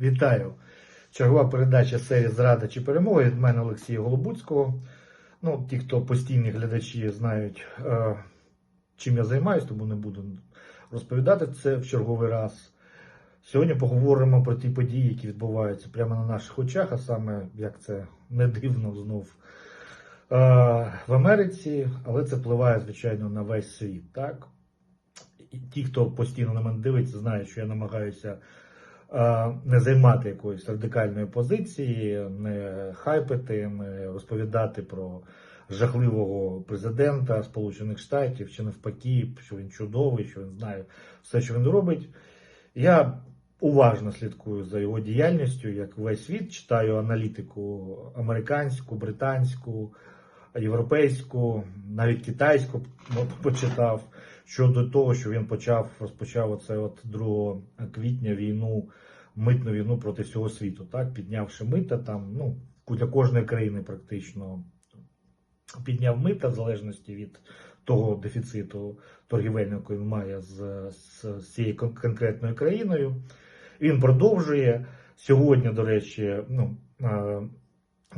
Вітаю! Чергова передача серії Зрада чи перемога від мене Олексія Голобуцького. Ну, ті, хто постійні глядачі, знають, е, чим я займаюся, тому не буду розповідати це в черговий раз. Сьогодні поговоримо про ті події, які відбуваються прямо на наших очах, а саме, як це не дивно знов е, в Америці, але це впливає, звичайно, на весь світ. Так? Ті, хто постійно на мене дивиться, знають, що я намагаюся не займати якоїсь радикальної позиції, не хайпити, не розповідати про жахливого президента Сполучених Штатів чи навпаки, що він чудовий, що він знає все, що він робить. Я уважно слідкую за його діяльністю, як весь світ, читаю аналітику американську, британську, європейську, навіть китайську ну, почитав щодо того, що він почав розпочав оце от 2 квітня війну, митну війну проти всього світу, так піднявши мита там, ну для кожної країни практично підняв мита в залежності від того дефіциту торгівельного, який він має з, з, з цією конкретною країною. Він продовжує сьогодні, до речі, ну.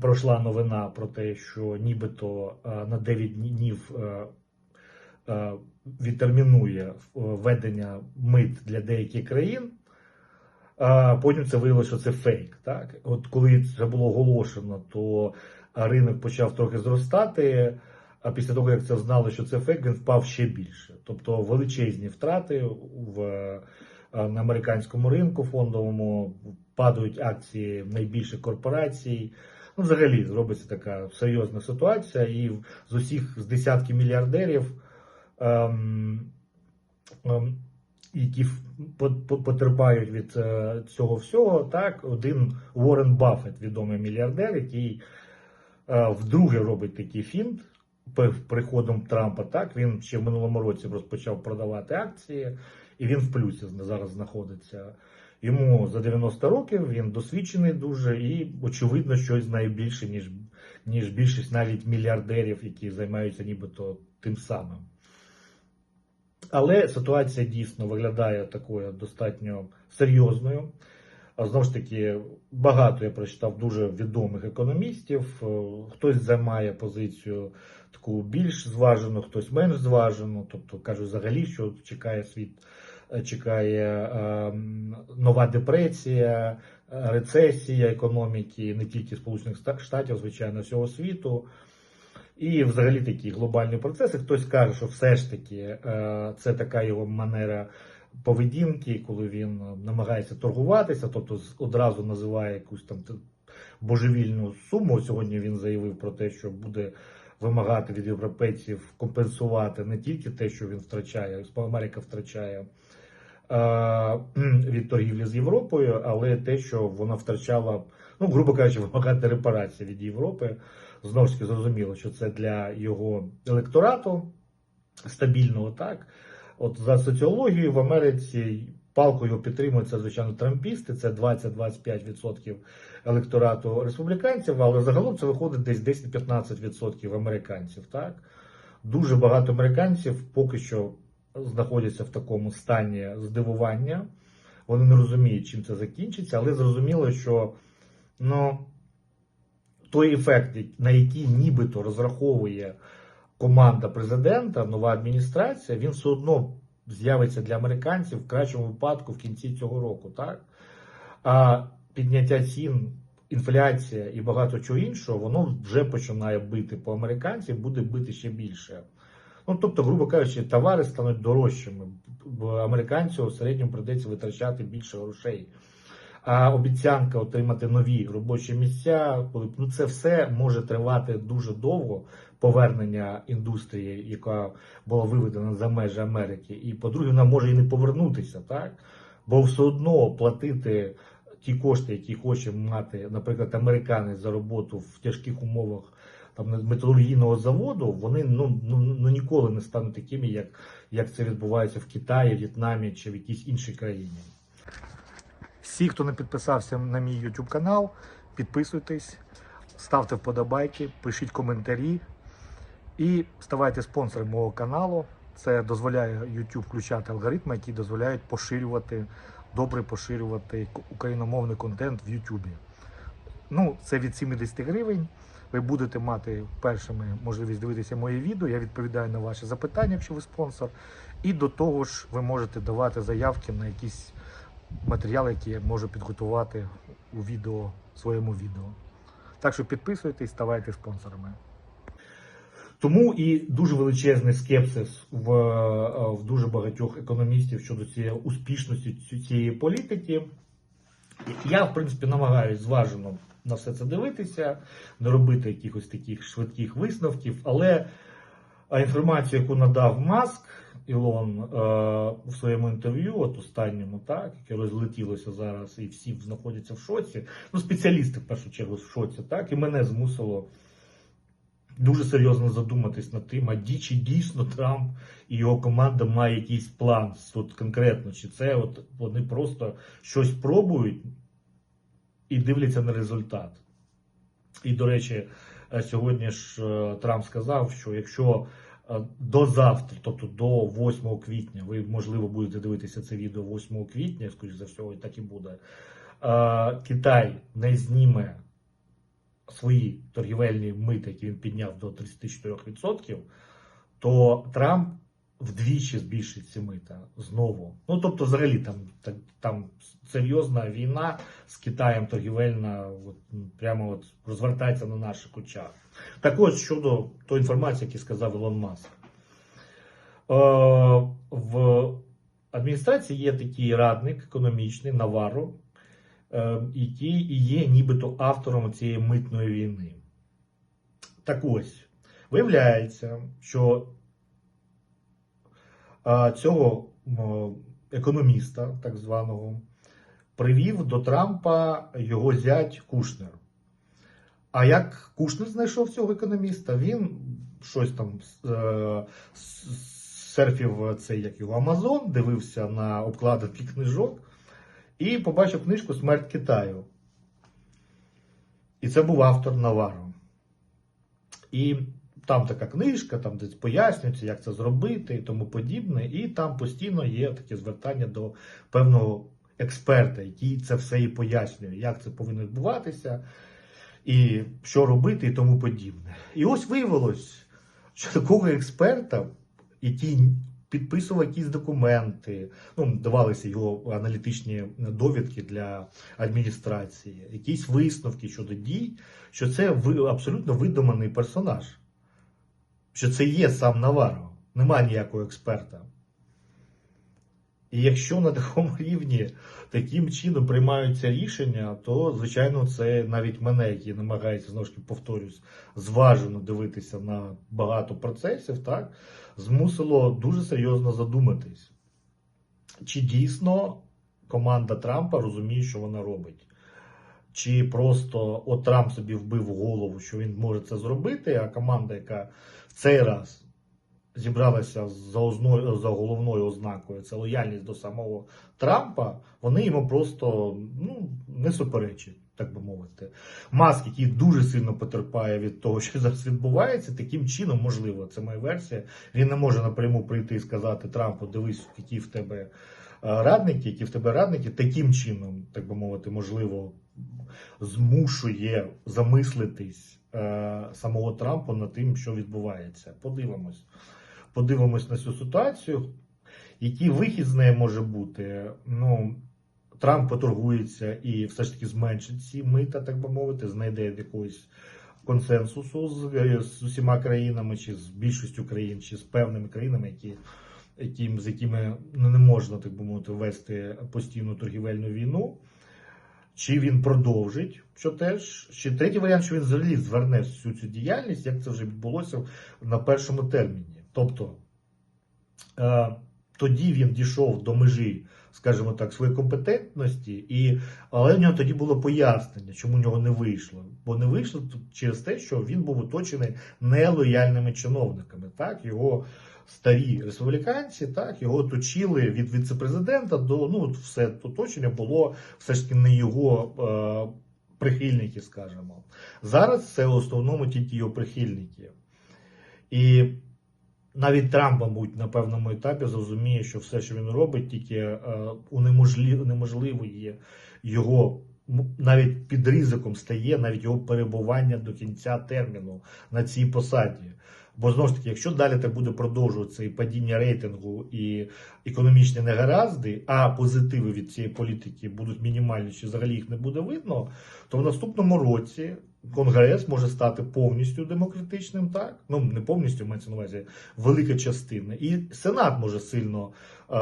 Пройшла новина про те, що нібито на 9 днів відтермінує е, введення мит для деяких країн. А потім це виявилося, що це фейк. Так? От коли це було оголошено, то ринок почав трохи зростати. А після того, як це знали, що це фейк, він впав ще більше. Тобто величезні втрати в е, на американському ринку фондовому падають акції найбільших корпорацій. Ну, взагалі, зробиться така серйозна ситуація, і з усіх з десятки мільярдерів, які в- по- по- потерпають від е, цього всього, так, один Уоррен Баффет, відомий мільярдер, який е, вдруге робить такий фінт приходом Трампа. Так, він ще в минулому році розпочав продавати акції, і він в плюсі зараз знаходиться. Йому за 90 років він досвідчений дуже і, очевидно, щось знає більше, ніж, ніж більшість навіть мільярдерів, які займаються нібито тим самим. Але ситуація дійсно виглядає такою достатньо серйозною. Знову ж таки, багато я прочитав дуже відомих економістів. Е, Хтось займає позицію таку більш зважену, хтось менш зважену. Тобто кажуть взагалі, що чекає світ, е, чекає е, нова депресія, рецесія економіки не тільки Сполучених Штатів, звичайно, всього світу. І взагалі такі глобальні процеси. Хтось каже, що все ж таки е, це така його манера поведінки, коли він е, намагається торгуватися, тобто одразу називає якусь там божевільну суму. Сьогодні він заявив про те, що буде вимагати від європейців компенсувати не тільки те, що він втрачає, Америка втрачає е, від торгівлі з Європою, але те, що вона втрачала, ну, грубо кажучи, вимагати репарації від Європи. Знову ж таки, зрозуміло, що це для його електорату стабільного, так. От за соціологією в Америці палкою підтримуються, звичайно, трампісти, це 20-25% електорату республіканців, але загалом це виходить десь 10-15% американців. Так? Дуже багато американців поки що знаходяться в такому стані здивування. Вони не розуміють, чим це закінчиться, але зрозуміло, що ну, той ефект, на який нібито розраховує команда президента, нова адміністрація, він все одно з'явиться для американців в кращому випадку в кінці цього року. Так? А підняття цін, інфляція і багато чого іншого, воно вже починає бити по американців, буде бити ще більше. Ну, тобто, грубо кажучи, товари стануть дорожчими. Американцю в середньому прийдеться витрачати більше грошей. А обіцянка отримати нові робочі місця, коли ну це все може тривати дуже довго. Повернення індустрії, яка була виведена за межі Америки, і по-друге, вона може і не повернутися, так? Бо все одно платити ті кошти, які хоче мати, наприклад, американець за роботу в тяжких умовах там металургійного заводу, вони ну, ну, ну ніколи не стануть такими, як, як це відбувається в Китаї, В'єтнамі чи в якійсь іншій країні. Всі, хто не підписався на мій YouTube канал, підписуйтесь, ставте вподобайки, пишіть коментарі і ставайте спонсором мого каналу. Це дозволяє YouTube включати алгоритми, які дозволяють поширювати добре поширювати україномовний контент в Ютубі. Ну, це від 70 гривень. Ви будете мати першими можливість дивитися моє відео. Я відповідаю на ваші запитання, якщо ви спонсор. І до того ж, ви можете давати заявки на якісь матеріали, які я можу підготувати у відео, своєму відео. Так що підписуйтесь, ставайте спонсорами. Тому і дуже величезний скепсис в, е, в дуже багатьох економістів щодо цієї успішності цієї політики. Я, в принципі, намагаюся зважено на все це дивитися, не робити якихось таких швидких висновків, але інформацію, яку надав Маск Ілон е, в своєму інтерв'ю, от останньому, так, яке розлетілося зараз, і всі знаходяться в шоці. Ну, спеціалісти в першу чергу в шоці, так, і мене змусило дуже серйозно задуматись над тим, а ді- чи дійсно Трамп і його команда має якийсь план, от конкретно, чи це от вони просто щось пробують і дивляться на результат. І, до речі, е, сьогодні ж е, Трамп сказав, що якщо до завтра, тобто до 8 квітня, ви можливо будете дивитися це відео 8 квітня, скоріш за всього, так і буде. е, Китай не зніме свої торгівельні мити, які він підняв до 34%, то Трамп вдвічі збільшить ці мита знову. Ну тобто, взагалі, там, та- там серйозна війна з Китаєм торгівельна, от, прямо от розвертається на наших очах. Так ось щодо тої інформації, яку сказав Ілон Маск. Е, в адміністрації є такий радник економічний Наваро, е, який і є нібито автором цієї митної війни. Так ось, виявляється, що цього економіста, так званого, привів до Трампа його зять Кушнер. А як Кушнер знайшов цього економіста, він щось там е, серфів цей як його Амазон, дивився на обкладинки книжок і побачив книжку Смерть Китаю. І це був автор Наваро. І там така книжка, там десь пояснюється, як це зробити і тому подібне. І там постійно є таке звертання до певного експерта, який це все і пояснює, як це повинно відбуватися, і що робити, і тому подібне. І ось виявилось, що такого експерта, який підписував якісь документи, ну, давалися його аналітичні довідки для адміністрації, якісь висновки щодо дій, що це абсолютно видуманий персонаж, що це є сам Наваро, немає ніякого експерта. І якщо на такому рівні таким чином приймаються рішення, то, звичайно, це навіть мене, який намагається знову ж таки повторюсь, зважено дивитися на багато процесів, так, змусило дуже серйозно задуматись, чи дійсно команда Трампа розуміє, що вона робить. Чи просто от Трамп собі вбив голову, що він може це зробити, а команда, яка в цей раз зібралася за, озною, за головною ознакою, це лояльність до самого Трампа, вони йому просто ну, не суперечать, так би мовити. Маск, який дуже сильно потерпає від того, що зараз відбувається, таким чином, можливо, це моя версія. Він не може напряму прийти і сказати Трампу, дивись, які в тебе е, радники, які в тебе радники, таким чином, так би мовити, можливо, змушує замислитись самого Трампа над тим, що відбувається. Подивимось. Подивимось на цю ситуацію. Який вихід з неї може бути? Ну, Трамп поторгується і все ж таки зменшить ці мита, так би мовити, знайде якогось консенсусу з, з усіма країнами, чи з більшістю країн, чи з певними країнами, які, яким, з якими не можна, так би мовити, вести постійну торгівельну війну. Чи він продовжить, що теж. Чи третій варіант, що він взагалі зверне всю цю діяльність, як це вже відбулося на першому терміні. Тобто е, тоді він дійшов до межі, скажімо так, своєї компетентності, і, але в нього тоді було пояснення, чому в нього не вийшло. Бо не вийшло через те, що він був оточений нелояльними чиновниками. Так, його старі республіканці, так, його оточили від віцепрезидента до ну, все оточення було все ж таки не його е, прихильники, скажімо. Зараз це в основному тільки його прихильники. І навіть Трамп, мабуть, на певному етапі зрозуміє, що все, що він робить, тільки е, унеможливує його. Навіть під ризиком стає навіть його перебування до кінця терміну на цій посаді. Бо знову ж таки, якщо далі так буде продовжуватися і падіння рейтингу і економічні негаразди, а позитиви від цієї політики будуть мінімальні, чи взагалі їх не буде видно, то в наступному році Конгрес може стати повністю демократичним, так ну не повністю мається на увазі велика частина, і Сенат може сильно е,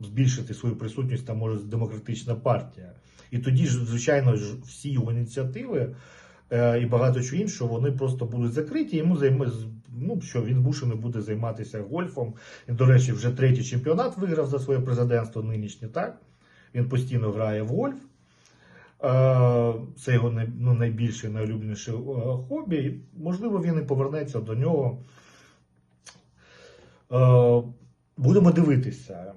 збільшити свою присутність, там може демократична партія. І тоді ж, звичайно ж, всі його ініціативи і багато чого іншого, вони просто будуть закриті. Йому займе ну що він змушений буде займатися гольфом. Він, до речі, вже третій чемпіонат виграв за своє президентство нинішнє, так? Він постійно грає в гольф. Е, Це його ну, найбільше найулюбленіше е, хобі. Можливо, він і повернеться до нього. Е, Будемо дивитися.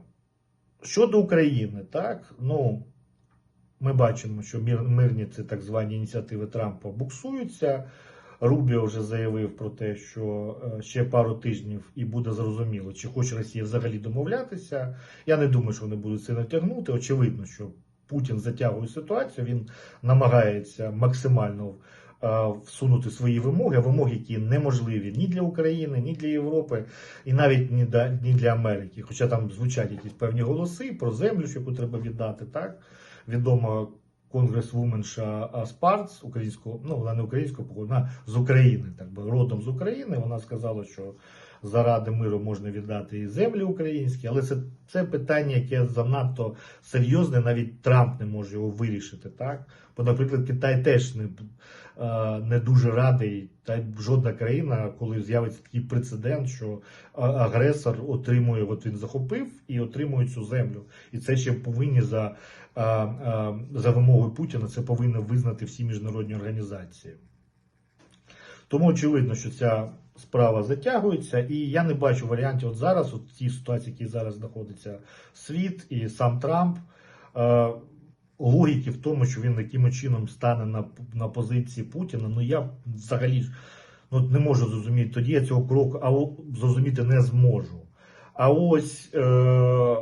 Щодо України, так, ну, ми бачимо, що мирні ці так звані ініціативи Трампа буксуються. Рубіо вже заявив про те, що е, ще пару тижнів і буде зрозуміло, чи хоче Росія взагалі домовлятися. Я не думаю, що вони будуть це натягнути. Очевидно, що Путін затягує ситуацію, він намагається максимально е, всунути свої вимоги, вимоги, які неможливі ні для України, ні для Європи, і навіть ні для Америки. Хоча там звучать якісь певні голоси про землю, яку треба віддати, так відома конгресвуменша Спарц, українського, ну вона не українського вона з України, так би родом з України. Вона сказала, що заради миру можна віддати і землі українські, але це, це питання, яке занадто серйозне, навіть Трамп не може його вирішити. Так, бо, наприклад, Китай теж не, е, не дуже радий, та жодна країна, коли з'явиться такий прецедент, що агресор отримує, от він захопив і отримує цю землю, і це ще повинні за за вимогою Путіна це повинні визнати всі міжнародні організації. Тому очевидно, що ця справа затягується, і я не бачу варіантів от зараз, от цій ситуації, в якій зараз знаходиться світ і сам Трамп. Логіки в тому, що він яким чином стане на, на позиції Путіна, ну я взагалі ну, не можу зрозуміти. Тоді я цього кроку а, зрозуміти не зможу. А ось е,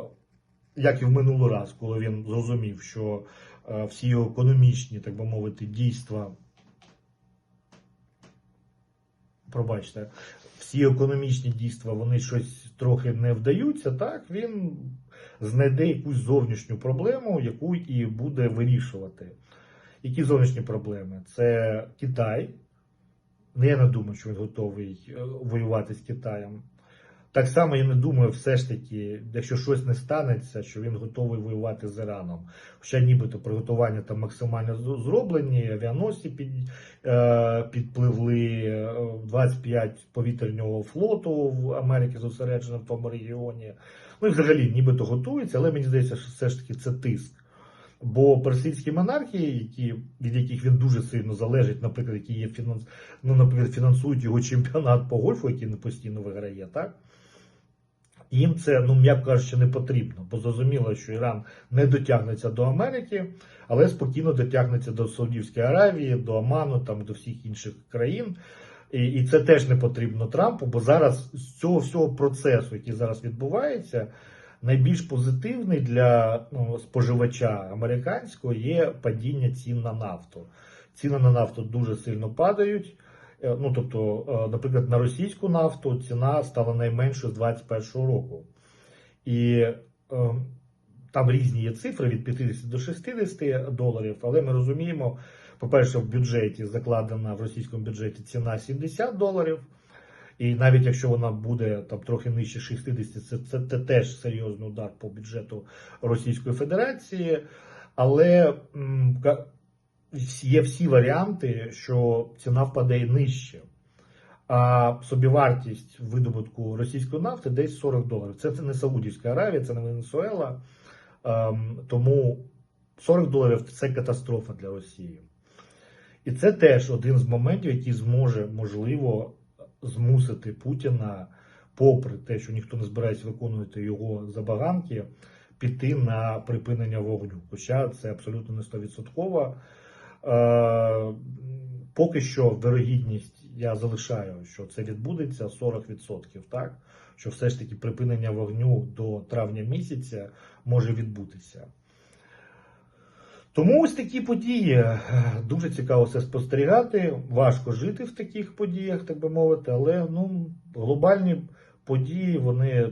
як і в минулий раз, коли він зрозумів, що е, всі його економічні, так би мовити, дійства, пробачте, всі економічні дійства, вони щось трохи не вдаються, так, він знайде якусь зовнішню проблему, яку і буде вирішувати. Які зовнішні проблеми? Це Китай. Ну, Я не думаю, що він готовий е, воювати з Китаєм. Так само я не думаю, все ж таки, якщо щось не станеться, що він готовий воювати з Іраном. Хоча нібито приготування там максимально зроблені, авіаносці під, е, підпливли, е, 25 повітряного флоту в Америці зосереджено в тому регіоні. Ну і взагалі нібито готується, але мені здається, що все ж таки це тиск. Бо персидські монархії, які, від яких він дуже сильно залежить, наприклад, які є фінанс, ну, наприклад, фінансують його чемпіонат по гольфу, який не постійно виграє, так? Їм це, ну м'яко кажучи, не потрібно, бо зрозуміло, що Іран не дотягнеться до Америки, але спокійно дотягнеться до Саудівської Аравії, до Оману, там до всіх інших країн. І, і це теж не потрібно Трампу, бо зараз з цього всього процесу, який зараз відбувається, найбільш позитивний для ну, споживача американського є падіння цін на нафту. Ціни на нафту дуже сильно падають. Е, Ну, тобто, е, наприклад, на російську нафту ціна стала найменшою з 2021 року. І е, там різні є цифри від 50 до 60 доларів, але ми розуміємо, по-перше, в бюджеті закладена в російському бюджеті ціна 70 доларів. І навіть якщо вона буде там трохи нижче 60, це, це, це теж серйозний удар по бюджету Російської Федерації. Але є всі варіанти, що ціна впаде і нижче. А собівартість видобутку російської нафти десь 40 доларів. Це, це не Саудівська Аравія, це не Венесуела. Ем, тому 40 доларів це катастрофа для Росії. І це теж один з моментів, який зможе, можливо, змусити Путіна, попри те, що ніхто не збирається виконувати його забаганки, піти на припинення вогню. Хоча це абсолютно не 100%. Е, поки що вирогідність я залишаю, що це відбудеться 40%, так? Що все ж таки припинення вогню до травня місяця може відбутися. Тому ось такі події. Дуже цікаво це спостерігати. Важко жити в таких подіях, так би мовити, але ну, глобальні події вони,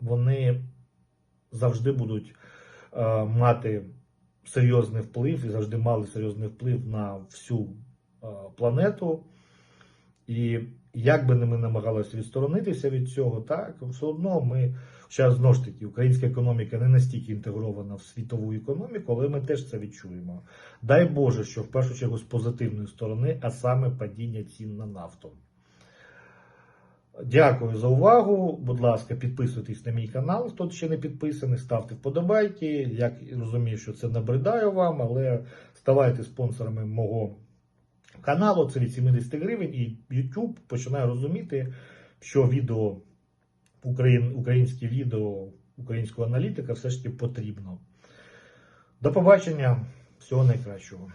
вони завжди будуть е, мати серйозний вплив і завжди мали серйозний вплив на всю планету. І як би ми намагалися відсторонитися від цього, так все одно ми зараз знову ж таки українська економіка не настільки інтегрована в світову економіку, але ми теж це відчуємо. Дай Боже, що в першу чергу з позитивної сторони, а саме падіння цін на нафту. Дякую за увагу. Будь ласка, підписуйтесь на мій канал, хто ще не підписаний, ставте вподобайки. Я розумію, що це набридає вам, але ставайте спонсорами мого каналу. Це від 70 гривень, і YouTube починає розуміти, що відео Україн, українське відео українського аналітика все ж таки потрібно. До побачення, всього найкращого.